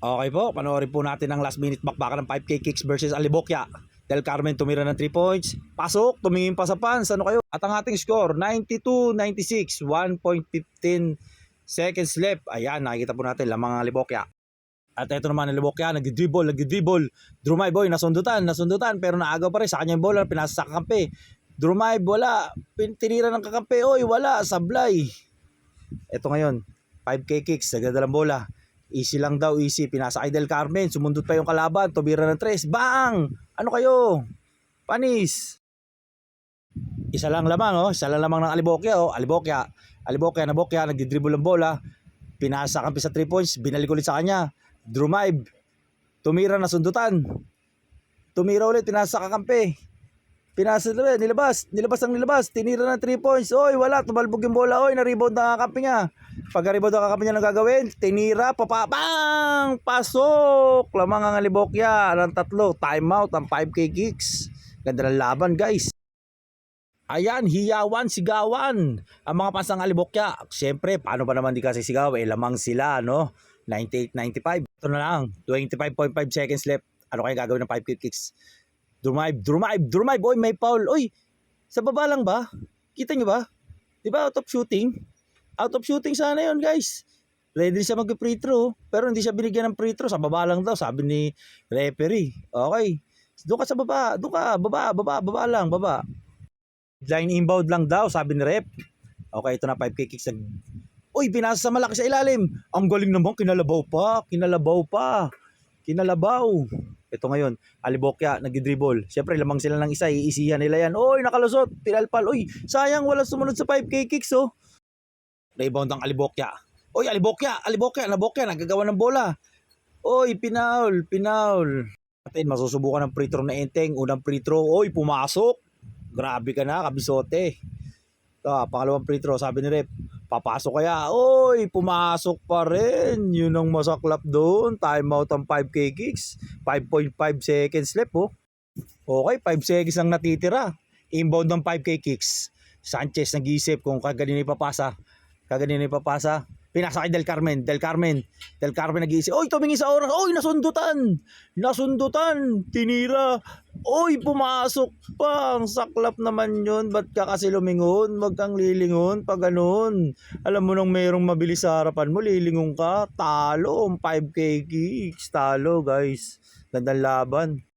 Okay po, panoorin po natin ang last minute bakbakan ng 5K kicks versus Alibokya. Del Carmen tumira ng 3 points. Pasok, tumingin pa sa pans. Ano kayo? At ang ating score, 92-96. 1.15 seconds left. Ayan, nakikita po natin lamang ang Alibokya. At ito naman ang Alibokya, nagdi-dribble, nagdi-dribble. Drumay boy, nasundutan, nasundutan. Pero naagaw pa rin sa kanya yung bola, pinasa sa kakampi. Drumay, wala. Tinira ng kakampi. Oy, wala. Sablay. Ito ngayon, 5K kicks, nagdadalang bola. Easy lang daw, easy. Pinasa kay Del Carmen, sumundot pa yung kalaban, tumira ng tres. Bang! Ano kayo? Panis! Isa lang lamang, oh. Isa lang lamang ng Alibokya, oh. Alibokya. Alibokya, Nabokya, nagdidribble ng bola. Pinasa kampi sa 3 points, binalik ulit sa kanya. Drumive. Tumira na sundutan. Tumira ulit, pinasa kakampi. Pinasa ulit, nilabas. Nilabas ang nilabas. Tinira ng 3 points. Oy, wala. Tumalbog yung bola. Oy, na-rebound na kakampi niya. Pagka-rebound ang kakampi niya nang gagawin, tinira, papa, bang! Pasok! Lamang ang alibokya ng tatlo. Timeout ang 5K kicks. Ganda ng laban, guys. Ayan, hiyawan, sigawan. Ang mga pansang alibokya. Siyempre, paano ba naman di kasi sigaw? Eh, lamang sila, no? 98-95. Ito na lang. 25.5 seconds left. Ano kaya gagawin ng 5 kick kicks? Drumive, drumive, drumive. Oy, may foul. Oy, sa baba lang ba? Kita nyo ba? Di ba of shooting? Out of shooting sana yon guys. Ready siya mag-free throw. Pero hindi siya binigyan ng free throw. Sa baba lang daw, sabi ni referee. Okay. Doon ka sa baba. Doon ka. Baba, baba, baba lang. Baba. Line inbound lang daw, sabi ni rep. Okay, ito na 5K kicks. Uy, pinasa sa malaki sa ilalim. Ang galing naman, kinalabaw pa. Kinalabaw pa. Kinalabaw. Ito ngayon, Alibokya, nagdi-dribble. Siyempre, lamang sila ng isa, iisihan nila yan. Uy, nakalusot, pinalpal. Uy, sayang, wala sumunod sa 5K kicks, oh. Rebound ang Alibokya. Uy, Alibokya, Alibokya, Nabokya, nagagawa ng bola. Uy, pinaul, pinaul. Atin, masusubukan ng free throw na enteng. Unang free throw, uy, pumasok. Grabe ka na, kabisote. Ah, pangalawang free throw, sabi ni Rep, papasok kaya. Uy, pumasok pa rin. Yun ang masaklap doon. Timeout ang 5K kicks. 5.5 seconds left, oh. Okay, 5 seconds ang natitira. Inbound ng 5K kicks. Sanchez nag-iisip kung kaganina ipapasa. Kaganina ipapasa. Pinasa kay Del Carmen. Del Carmen. Del Carmen nag-iisip. Oy, tumingin sa oras. Oy, nasundutan. Nasundutan. Tinira. Oy, pumasok pa. Ang saklap naman yun. Ba't ka kasi lumingon? Wag kang lilingon pag ganun. Alam mo nang mayroong mabilis sa harapan mo, lilingon ka. Talo. ang 5K kicks. Talo, guys. Gandang laban.